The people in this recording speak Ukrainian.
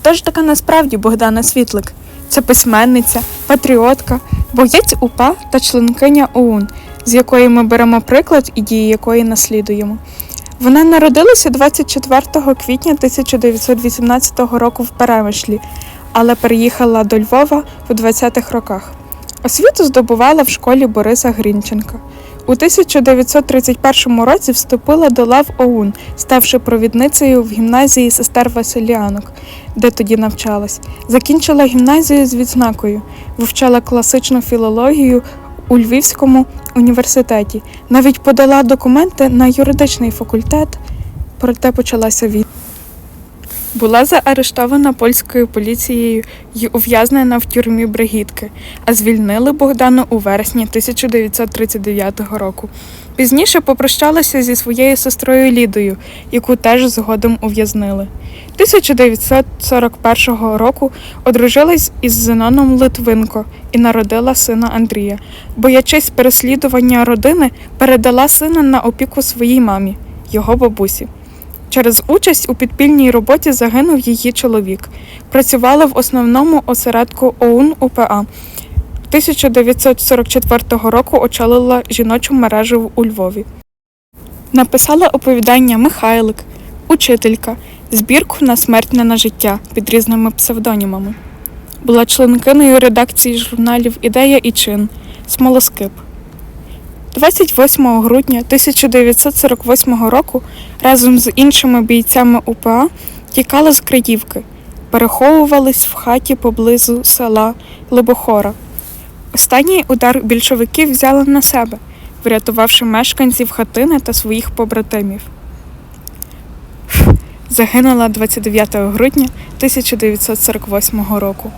хто ж така насправді Богдана Світлик? Це письменниця, патріотка, боєць УПА та членкиня ОУН, з якої ми беремо приклад і дії якої наслідуємо. Вона народилася 24 квітня 1918 року в Перемишлі, але переїхала до Львова у 20-х роках. Освіту здобувала в школі Бориса Грінченка. У 1931 році вступила до лав ОУН, ставши провідницею в гімназії сестер Василіанок, де тоді навчалась. Закінчила гімназію з відзнакою, вивчала класичну філологію у Львівському університеті. Навіть подала документи на юридичний факультет, проте почалася війна. Була заарештована польською поліцією і ув'язнена в тюрмі Бригітки, а звільнили Богдану у вересні 1939 року. Пізніше попрощалася зі своєю сестрою Лідою, яку теж згодом ув'язнили. 1941 року одружилась із Зеноном Литвинко і народила сина Андрія. Боячись переслідування родини, передала сина на опіку своїй мамі, його бабусі. Через участь у підпільній роботі загинув її чоловік. Працювала в основному осередку ОУН УПА. 1944 року очолила жіночу мережу у Львові. Написала оповідання Михайлик, Учителька, збірку на смерть не на життя під різними псевдонімами. Була членкиною редакції журналів Ідея і чин, Смолоскип. 28 грудня 1948 року разом з іншими бійцями УПА тікала з Криївки, переховувались в хаті поблизу села Лобохора. Останній удар більшовиків взяли на себе, врятувавши мешканців хатини та своїх побратимів. Загинула 29 грудня 1948 року.